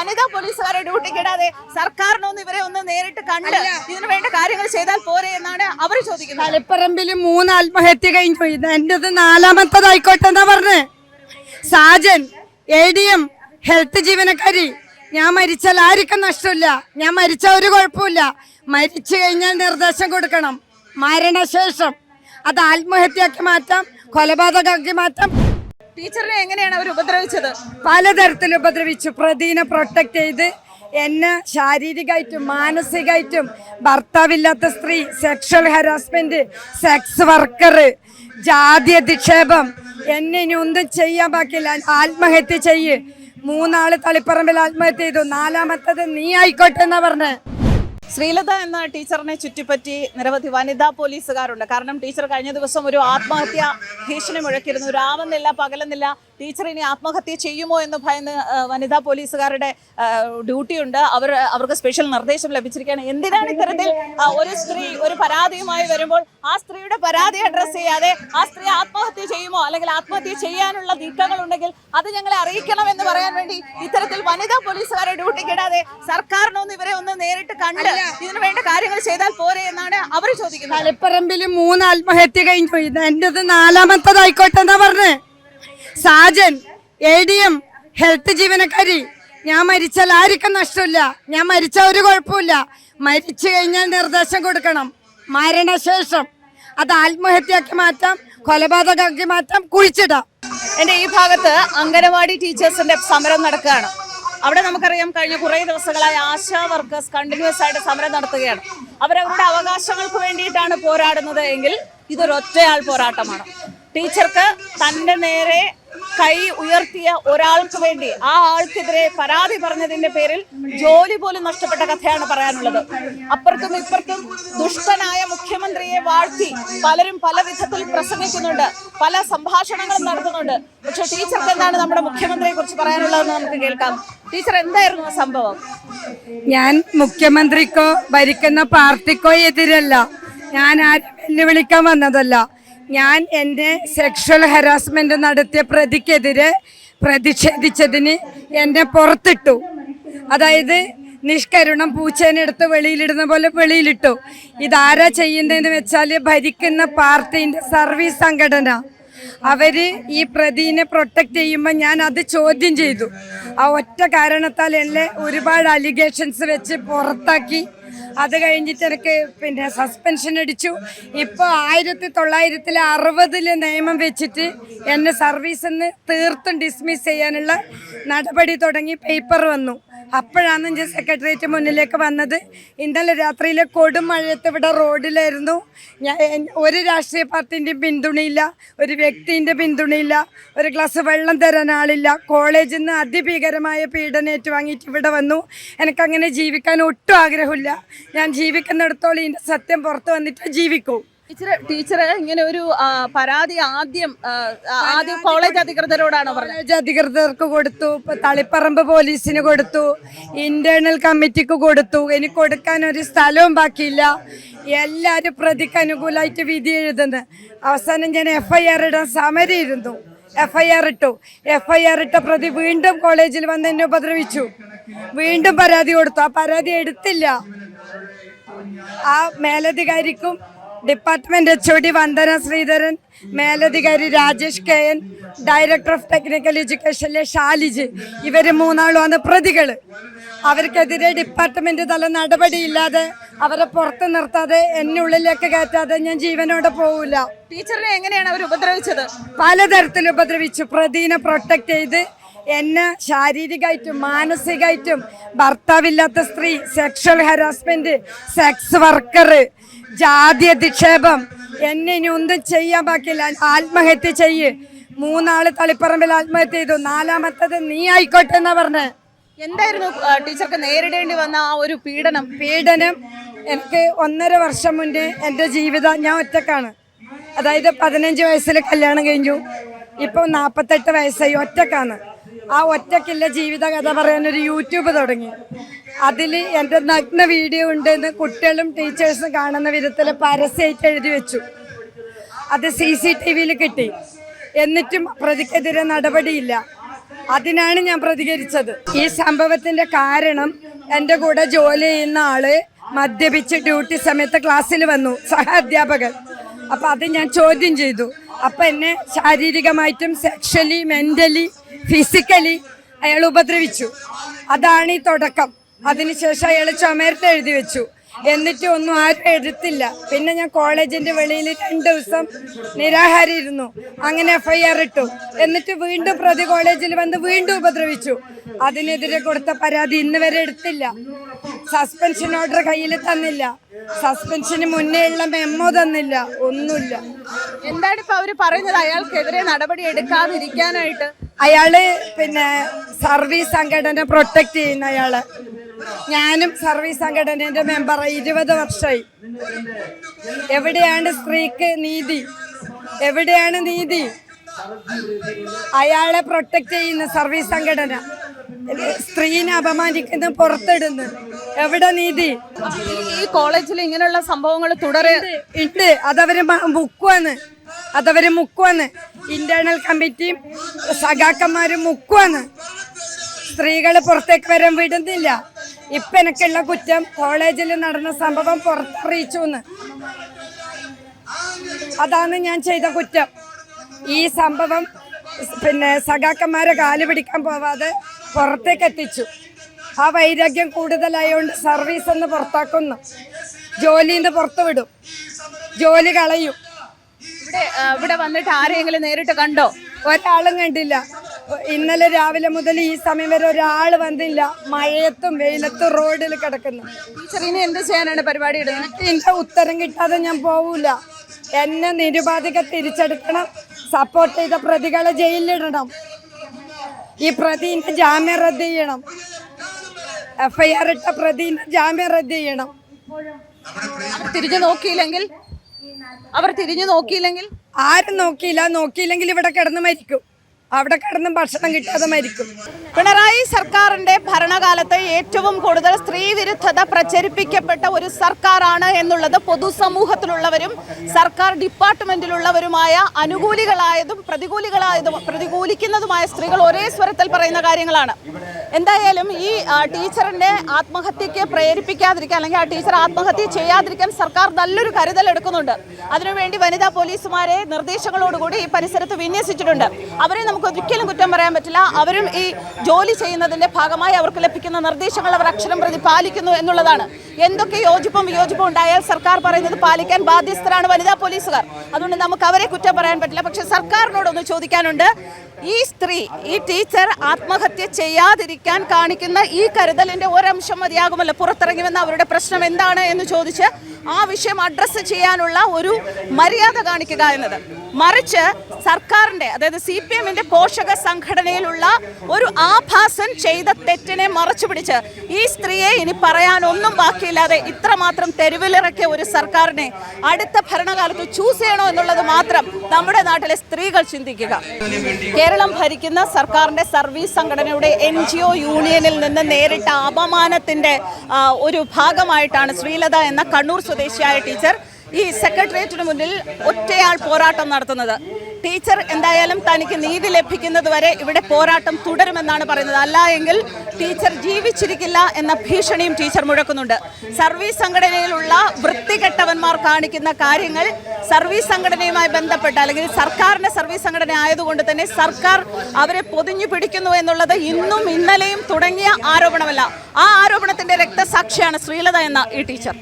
വനിതാ പോലീസുകാരെ ഡ്യൂട്ടിക്കിടാതെ സർക്കാരിനൊന്നും ഇവരെ ഒന്ന് നേരിട്ട് കണ്ട് ഇതിനു വേണ്ട കാര്യങ്ങൾ ചെയ്താൽ പോരെ എന്നാണ് അവർ ചോദിക്കുന്നത്. തലപ്പറമ്പിൽ മൂന്ന് ആത്മഹത്യ കഴിഞ്ഞു. ഇത് എന്റേത് നാലാമത്തതായിക്കോട്ടെ എന്നാ പറഞ്ഞേ? Sajan A D M health ജീവനക്കാരി. ഞാൻ മരിച്ചാൽ ആർക്കും നഷ്ടമില്ല. ഞാൻ മരിച്ച ഒരു കുഴപ്പമില്ല മരിച്ചു കഴിഞ്ഞാൽ നിർദ്ദേശം കൊടുക്കണം. മരണശേഷം. അത് ആത്മഹത്യയാക്കി മാറ്റാം. കൊലപാതകമാക്കി മാറ്റാം. ടീച്ചറിനെ എങ്ങനെയാണ് അവർ ഉപദ്രവിച്ചത്? പലതരത്തിൽ ഉപദ്രവിച്ചു. പ്രതിനെ പ്രൊട്ടക്ട് ചെയ്ത് എന്നെ ശാരീരികമായിട്ടും മാനസികമായിട്ടും ഭർത്താവില്ലാത്ത സ്ത്രീ സെക്ഷൽ ഹരാസ്മെന്റ് സെക്സ് വർക്കർ ജാതി അധിക്ഷേപം എന്നെ ഇനി ഒന്നും ചെയ്യാൻ ബാക്കിയില്ല. ആത്മഹത്യ ചെയ്യ്. മൂന്നാൾ തളിപ്പറമ്പിൽ ആത്മഹത്യ ചെയ്തു. നാലാമത്തത് നീ ആയിക്കോട്ടെ എന്നാ പറഞ്ഞേ. ശ്രീലത എന്ന ടീച്ചറിനെ ചുറ്റിപ്പറ്റി നിരവധി വനിതാ പോലീസുകാരുണ്ട്. കാരണം ടീച്ചർ കഴിഞ്ഞ ദിവസം ഒരു ആത്മഹത്യ ഭീഷണി മുഴക്കിയിരുന്നു. രാവുന്നില്ല പകലുന്നില്ല. ടീച്ചർ ഇനി ആത്മഹത്യ ചെയ്യുമോ എന്ന് ഭയന്ന് വനിതാ പോലീസുകാരുടെ ഡ്യൂട്ടി ഉണ്ട് അവർ അവർക്ക് സ്പെഷ്യൽ നിർദ്ദേശം ലഭിച്ചിരിക്കുകയാണ്. എന്തിനാണ് ഇത്തരത്തിൽ ഒരു സ്ത്രീ ഒരു പരാതിയുമായി വരുമ്പോൾ ആ സ്ത്രീയുടെ പരാതി അഡ്രസ് ചെയ്യാതെ ആ സ്ത്രീ ആത്മഹത്യ ചെയ്യുമോ? അല്ലെങ്കിൽ ആത്മഹത്യ ചെയ്യാനുള്ള നീക്കങ്ങൾ ഉണ്ടെങ്കിൽ അത് ഞങ്ങളെ അറിയിക്കണം എന്ന് പറയാൻ വേണ്ടി ഇത്തരത്തിൽ വനിതാ പോലീസുകാരെ ഡ്യൂട്ടിക്കിടാതെ സർക്കാരിനൊന്നും ഇവരെ ഒന്ന് നേരിട്ട് കണ്ട് ഇതിനു വേണ്ട കാര്യങ്ങൾ ചെയ്താൽ പോരെ എന്നാണ് അവർ ചോദിക്കുന്നത്. മലപ്പറമ്പിൽ മൂന്ന് ആത്മഹത്യ കഴിഞ്ഞു. ഇത് എന്റേത് നാലാമത്തതായിക്കോട്ടെ എന്നാ പറഞ്ഞേ. Sajan A D M health ജീവനക്കാരി. ഞാൻ മരിച്ചാൽ ആർക്കും നഷ്ടമില്ല. ഞാൻ മരിച്ച ഒരു കുഴപ്പമില്ല മരിച്ചു കഴിഞ്ഞാൽ നിർദ്ദേശം കൊടുക്കണം. മരണശേഷം അത് ആത്മഹത്യയാക്കി മാറ്റാം കൊലപാതകമാക്കി മാറ്റാം കുഴിച്ചിടാം. എന്റെ ഈ ഭാഗത്ത് അംഗനവാടി ടീച്ചേഴ്സിന്റെ സമരം നടക്കുകയാണ്. അവിടെ നമുക്കറിയാം കഴിഞ്ഞ കുറേ ദിവസങ്ങളായി ആശാ വർക്കേഴ്സ് കണ്ടിന്യൂസ് ആയിട്ട് സമരം നടത്തുകയാണ്. അവരവരുടെ അവകാശങ്ങൾക്ക് വേണ്ടിയിട്ടാണ് പോരാടുന്നത് എങ്കിൽ ഇതൊരു ഒറ്റയാൾ പോരാട്ടമാണ്. ടീച്ചർക്ക് തന്റെ നേരെ കൈ ഉയർത്തിയ ഒരാൾക്ക് വേണ്ടി ആ ആൾക്കെതിരെ പരാതി പറഞ്ഞതിന്റെ പേരിൽ ജോലി പോലും നഷ്ടപ്പെട്ട കഥയാണ് പറയാനുള്ളത്. അപ്പുറത്തും ഇപ്പുറത്തും ദുഷ്ടനായ മുഖ്യമന്ത്രിയെ വാഴ്ത്തി പലരും പല വിധത്തിൽ പ്രസംഗിക്കുന്നുണ്ട് പല സംഭാഷണങ്ങളും നടത്തുന്നുണ്ട്. പക്ഷെ ടീച്ചർക്ക് എന്താണ് നമ്മുടെ മുഖ്യമന്ത്രിയെ കുറിച്ച് പറയാനുള്ളതെന്ന് നമുക്ക് കേൾക്കാം. ടീച്ചർ എന്തായിരുന്നു സംഭവം? ഞാൻ മുഖ്യമന്ത്രിക്കോ ഭരിക്കുന്ന പാർട്ടിക്കോ എതിരല്ല. ഞാൻ ആരും വെല്ലുവിളിക്കാൻ വന്നതല്ല. ഞാൻ എന്റെ സെക്ഷൽ ഹരാസ്മെന്റ് നടത്തിയ പ്രതിക്കെതിരെ പ്രതിഷേധിച്ചതിന് എന്നെ പുറത്തിട്ടു. അതായത് നിഷ്കരുണം പൂച്ചേനെടുത്ത് വെളിയിലിടുന്ന പോലെ വെളിയിലിട്ടു. ഇതാരാ ചെയ്യുന്നതെന്ന് വെച്ചാൽ ഭരിക്കുന്ന പാർട്ടിന്റെ സർവീസ് സംഘടന. അവർ ഈ പ്രതിനെ പ്രൊട്ടക്റ്റ് ചെയ്യുമ്പോൾ ഞാൻ അത് ചോദ്യം ചെയ്തു. ആ ഒറ്റ കാരണത്താൽ എന്നെ ഒരുപാട് അലിഗേഷൻസ് വെച്ച് പുറത്താക്കി. അത് കഴിഞ്ഞിട്ട് എനിക്ക് പിന്നെ സസ്പെൻഷൻ അടിച്ചു. ഇപ്പോൾ ആയിരത്തി തൊള്ളായിരത്തിൽ അറുപതിൽ നിയമം വെച്ചിട്ട് എന്നെ സർവീസിൽ നിന്ന് തീർത്തും ഡിസ്മിസ് ചെയ്യാനുള്ള നടപടി തുടങ്ങി പേപ്പർ വന്നു. അപ്പോഴാണ് ഞാൻ സെക്രട്ടേറിയറ്റ് മുന്നിലേക്ക് വന്നത്. ഇന്നലെ രാത്രിയിലെ കൊടുമഴയത്ത് ഇവിടെ റോഡിലായിരുന്നു. ഞാൻ ഒരു രാഷ്ട്രീയ പാർട്ടിന്റെയും പിന്തുണയില്ല ഒരു വ്യക്തിന്റെ പിന്തുണയില്ല ഒരു ഗ്ലാസ് വെള്ളം തരാൻ ആളില്ല. കോളേജിൽ നിന്ന് അതിഭീകരമായ പീഡനം ഏറ്റുവാങ്ങിയിട്ട് ഇവിടെ വന്നു. എനിക്കങ്ങനെ ജീവിക്കാൻ ഒട്ടും ആഗ്രഹമില്ല. ഞാൻ ജീവിക്കുന്നിടത്തോളം ഇതിന്റെ സത്യം പുറത്ത് വന്നിട്ട് ജീവിക്കൂ. ടീച്ചർ ടീച്ചറെ ഇങ്ങനെ ഒരു പരാതി ആദ്യം ആദ്യം കോളേജ് അധികൃതരോടാണ് കോളേജ് അധികൃതർക്ക് കൊടുത്തു തളിപ്പറമ്പ് പോലീസിന് കൊടുത്തു ഇന്റേണൽ കമ്മിറ്റിക്ക് കൊടുത്തു. ഇനി കൊടുക്കാൻ ഒരു സ്ഥലവും ബാക്കിയില്ല. എല്ലാവരും പ്രതിക്ക് അനുകൂലമായിട്ട് വിധി എഴുതുന്നത് അവസാനം ഞാൻ എഫ് ഐ ആർ ഇടാൻ സമരയിരുന്നു എഫ് ഐ ആർ ഇട്ടു. എഫ് ഐ ആർ ഇട്ട പ്രതി വീണ്ടും കോളേജിൽ വന്ന് എന്നെ ഉപദ്രവിച്ചു. വീണ്ടും പരാതി കൊടുത്തു. ആ പരാതി എടുത്തില്ല. ആ മേലധികാരിക്കും department H O D Vandana Sreedharan മേലധികാരി Rajesh K N director of technical എഡ്യൂക്കേഷനിലെ Shalij ഇവർ മൂന്നാളുമാണ് പ്രതികൾ അവർക്കെതിരെ ഡിപ്പാർട്ട്മെന്റ് തല നടപടിയില്ലാതെ അവരെ പുറത്ത് നിർത്താതെ എന്നെ ഉള്ളിലേക്ക് കയറ്റാതെ ഞാൻ ജീവനോടെ പോവില്ല. ടീച്ചറിനെ എങ്ങനെയാണ് അവർ ഉപദ്രവിച്ചത്? പലതരത്തിൽ ഉപദ്രവിച്ചു. പ്രതിനെ പ്രൊട്ടക്ട് ചെയ്ത് എന്നെ ശാരീരികമായിട്ടും മാനസികമായിട്ടും ഭർത്താവില്ലാത്ത സ്ത്രീ സെക്ഷൽ ഹരാസ്മെന്റ് സെക്സ് വർക്കർ ജാതി അധിക്ഷേപം എന്നെ ഇനി ഒന്നും ചെയ്യാൻ ബാക്കിയില്ല. ആത്മഹത്യ ചെയ്യ്. മൂന്നാൾ തളിപ്പറമ്പിൽ ആത്മഹത്യ ചെയ്തു. നാലാമത്തത് നീ ആയിക്കോട്ടെ എന്നാ പറഞ്ഞ. എന്തായിരുന്നു ടീച്ചർക്ക് നേരിടേണ്ടി വന്ന ആ ഒരു പീഡനം? പീഡനം എനിക്ക് ഒന്നര വർഷം മുന്നേ എന്റെ ജീവിതം ഞാൻ ഒറ്റക്കാണ്. അതായത് പതിനഞ്ച് വയസ്സിൽ കല്യാണം കഴിഞ്ഞു. ഇപ്പോൾ നാൽപ്പത്തെട്ട് വയസ്സായി ഒറ്റക്കാണ്. ആ ഒറ്റക്കില്ല ജീവിത കഥ പറയാൻ ഒരു യൂട്യൂബ് തുടങ്ങി. അതിൽ എന്റെ നഗ്ന വീഡിയോ ഉണ്ടെന്ന് കുട്ടികളും ടീച്ചേഴ്സും കാണുന്ന വിധത്തിൽ പരസ്യമായിട്ട് എഴുതി വെച്ചു. അത് സി സി ടി വിയിൽ കിട്ടി. എന്നിട്ടും പ്രതിക്കെതിരെ നടപടിയില്ല. അതിനാണ് ഞാൻ പ്രതികരിച്ചത്. ഈ സംഭവത്തിന്റെ കാരണം എന്റെ കൂടെ ജോലി ചെയ്യുന്ന ആൾ മദ്യപിച്ച് ഡ്യൂട്ടി സമയത്ത് ക്ലാസ്സിൽ വന്നു സഹ അധ്യാപകൻ അപ്പം അത് ഞാൻ ചോദ്യം ചെയ്തു. അപ്പം എന്നെ ശാരീരികമായിട്ടും സെക്ഷലി മെന്റലി ഫിസിക്കലി അയാൾ ഉപദ്രവിച്ചു. അതാണ് ഈ തുടക്കം. അതിനുശേഷം അയാൾ ചുമരത്ത് എഴുതി വെച്ചു. എന്നിട്ട് ഒന്നും ആരും എടുത്തില്ല. പിന്നെ ഞാൻ കോളേജിന്റെ വെളിയിൽ രണ്ട് ദിവസം നിരാഹാരം ഇരുന്നു. അങ്ങനെ എഫ്ഐആർ ഇട്ടു. എന്നിട്ട് വീണ്ടും പ്രതി കോളേജിൽ വന്ന് വീണ്ടും ഉപദ്രവിച്ചു. അതിനെതിരെ കൊടുത്ത പരാതി ഇന്ന് വരെ എടുത്തില്ല. സസ്പെൻഷൻ ഓർഡർ കയ്യിൽ തന്നില്ല. സസ്പെൻഷന് മുന്നേ ഉള്ള മെമ്മോ തന്നില്ല. ഒന്നുമില്ല. എന്താണ് ഇപ്പൊ അവർ പറയുന്നത്? അയാൾക്കെതിരെ നടപടി എടുക്കാതിരിക്കാനായിട്ട്? അയാൾ പിന്നെ സർവീസ് സംഘടന പ്രൊട്ടക്ട് ചെയ്യുന്ന അയാൾ. ഞാനും സർവീസ് സംഘടനയുടെ മെമ്പർ ഇരുപത് വർഷമായി എവിടെയാണ് സ്ത്രീക്ക് നീതി? എവിടെയാണ് നീതി? അയാളെ പ്രൊട്ടക്ട് ചെയ്യുന്ന സർവീസ് സംഘടന. സ്ത്രീനെ അപമാനിക്കുന്ന പുറത്തിടുന്നു. എവിടെ നീതി? ഈ- കോളേജിൽ ഇങ്ങനെയുള്ള സംഭവങ്ങൾ തുടരെ ഇട്ട് അതവര് മ- മുക്കുവാന്ന് അതവര് മുക്കുവാന്ന്. ഇന്റേണൽ കമ്മിറ്റിയും സഖാക്കന്മാരും മുക്കുവാന്ന്. സ്ത്രീകൾ പുറത്തേക്ക് വരാൻ വിടുന്നില്ല. ഇപ്പൊ എനിക്കുള്ള കുറ്റം കോളേജിൽ നടന്ന സംഭവം പുറത്തറിയിച്ചു എന്ന് അതാണ് ഞാൻ ചെയ്ത കുറ്റം. ഈ സംഭവം പിന്നെ സഖാക്കന്മാരെ കാൽ പിടിക്കാൻ പോവാതെ പുറത്തേക്ക് എത്തിച്ചു. ആ വൈരാഗ്യം കൂടുതലായതുകൊണ്ട് സർവീസ് ഒന്ന് പുറത്താക്കുന്നു. ജോലിയിൽ നിന്ന് പുറത്തു വിടും ജോലി കളയും. ഇവിടെ ഇവിടെ വന്നിട്ട് ആരെങ്കിലും നേരിട്ട് കണ്ടോ? ഒരാളും കണ്ടില്ല. ഇന്നലെ രാവിലെ മുതൽ ഈ സമയം വരെ ഒരാൾ വന്നില്ല. മഴയത്തും വെയിലത്തും റോഡിൽ കിടക്കുന്നു. ടീച്ചറിന് എന്ത് ചെയ്യാനാണ് പരിപാടി ഇടുന്നത്? എന്റെ ഉത്തരം കിട്ടാതെ ഞാൻ പോവൂല. എന്നെ നിരുപാധിക തിരിച്ചെടുക്കണം സപ്പോർട്ട് ചെയ്ത പ്രതികളെ ജയിലിലിടണം. ഈ പ്രതിന്റെ ജാമ്യം റദ്ദ് ചെയ്യണം. എഫ്ഐആർ ഇട്ട പ്രതിന്റെ ജാമ്യം റദ്ദ് ചെയ്യണം. തിരിഞ്ഞു നോക്കിയില്ലെങ്കിൽ അവർ തിരിഞ്ഞു നോക്കിയില്ലെങ്കിൽ? ആരും നോക്കിയില്ല. നോക്കിയില്ലെങ്കിൽ ഇവിടെ കിടന്ന് മരിക്കും. അവിടെ കിടന്ന് ഭക്ഷണം കിട്ടാതെ മരിക്കും. പിണറായി സർക്കാരിന്റെ ഭരണകാലത്ത് ഏറ്റവും കൂടുതൽ സ്ത്രീ വിരുദ്ധത പ്രചരിപ്പിക്കപ്പെട്ട ഒരു സർക്കാരാണ് എന്നുള്ളത് പൊതുസമൂഹത്തിലുള്ളവരും സർക്കാർ ഡിപ്പാർട്ട്മെന്റിലുള്ളവരുമായ അനുകൂലികളായതും പ്രതികൂലികളായതും പ്രതികൂലിക്കുന്നതുമായ സ്ത്രീകൾ ഒരേ സ്വരത്തിൽ പറയുന്ന കാര്യങ്ങളാണ്. എന്തായാലും ഈ ടീച്ചറിന്റെ ആത്മഹത്യക്ക് പ്രേരിപ്പിക്കാതിരിക്കാൻ അല്ലെങ്കിൽ ആ ടീച്ചർ ആത്മഹത്യ ചെയ്യാതിരിക്കാൻ സർക്കാർ നല്ലൊരു കരുതൽ എടുക്കുന്നുണ്ട്. അതിനുവേണ്ടി വനിതാ പോലീസുമാരെ നിർദ്ദേശങ്ങളോടുകൂടി ഈ പരിസരത്ത് വിന്യസിച്ചിട്ടുണ്ട്. അവരെ നമുക്ക് ഒരിക്കലും കുറ്റം പറയാൻ പറ്റില്ല. അവരും ഈ ജോലി ചെയ്യുന്നതിന്റെ ഭാഗമായി അവർക്ക് ലഭിക്കുന്ന നിർദ്ദേശങ്ങൾ അവർ അക്ഷരം പ്രതി പാലിക്കുന്നു എന്നുള്ളതാണ്. എന്തൊക്കെ യോജിപ്പും വിയോജിപ്പും ഉണ്ടായാൽ സർക്കാർ പറയുന്നത് പാലിക്കാൻ ബാധ്യസ്ഥരാണ് വനിതാ പോലീസുകാർ. അതുകൊണ്ട് നമുക്ക് അവരെ കുറ്റം പറയാൻ പറ്റില്ല. പക്ഷേ സർക്കാരിനോടൊന്ന് ചോദിക്കാനുണ്ട്. ഈ സ്ത്രീ ഈ ടീച്ചർ ആത്മഹത്യ ചെയ്യാതിരിക്കാൻ കാണിക്കുന്ന ഈ കരുതലിന്റെ ഒരംശം മതിയാകുമല്ലോ? പുറത്തിറങ്ങി വന്ന അവരുടെ പ്രശ്നം എന്താണ് എന്ന് ചോദിച്ച് ആ വിഷയം അഡ്രസ്സ് ചെയ്യാനുള്ള ഒരു മര്യാദ കാണിക്കുക എന്നത്. മറിച്ച് സർക്കാരിന്റെ അതായത് സി പി എമ്മിന്റെ പോഷക സംഘടനയിലുള്ള ഒരു ആഭാസൻ ചെയ്ത തെറ്റിനെ മറച്ചു പിടിച്ച് ഈ സ്ത്രീയെ ഇനി പറയാനൊന്നും ബാക്കിയില്ലാതെ ഇത്രമാത്രം തെരുവിലിറക്കിയ ഒരു സർക്കാരിനെ അടുത്ത ഭരണകാലത്ത് ചൂസ് ചെയ്യണോ എന്നുള്ളത് മാത്രം നമ്മുടെ നാട്ടിലെ സ്ത്രീകൾ ചിന്തിക്കുക. കേരളം ഭരിക്കുന്ന സർക്കാരിന്റെ സർവീസ് സംഘടനയുടെ എൻ ജി ഒ യൂണിയനിൽ നിന്ന് നേരിട്ട അപമാനത്തിന്റെ ഒരു ഭാഗമായിട്ടാണ് ശ്രീലത എന്ന കണ്ണൂർ സ്വദേശിയായ ടീച്ചർ ഈ സെക്രട്ടേറിയറ്റിന് മുന്നിൽ ഒറ്റയാൾ പോരാട്ടം നടത്തുന്നത്. ടീച്ചർ എന്തായാലും തനിക്ക് നീതി ലഭിക്കുന്നത് വരെ ഇവിടെ പോരാട്ടം തുടരുമെന്നാണ് പറയുന്നത്. അല്ല എങ്കിൽ ടീച്ചർ ജീവിച്ചിരിക്കില്ല എന്ന ഭീഷണിയും ടീച്ചർ മുഴക്കുന്നുണ്ട്. സർവീസ് സംഘടനയിലുള്ള വൃത്തികെട്ടവന്മാർ കാണിക്കുന്ന കാര്യങ്ങൾ സർവീസ് സംഘടനയുമായി ബന്ധപ്പെട്ട അല്ലെങ്കിൽ സർക്കാരിന്റെ സർവീസ് സംഘടന ആയതുകൊണ്ട് തന്നെ സർക്കാർ അവരെ പൊതിഞ്ഞു പിടിക്കുന്നു എന്നുള്ളത് ഇന്നും ഇന്നലെയും തുടങ്ങിയ ആരോപണമല്ല. ആ ആരോപണത്തിന്റെ രക്തസാക്ഷിയാണ് ശ്രീലത എന്ന ഈ ടീച്ചർ.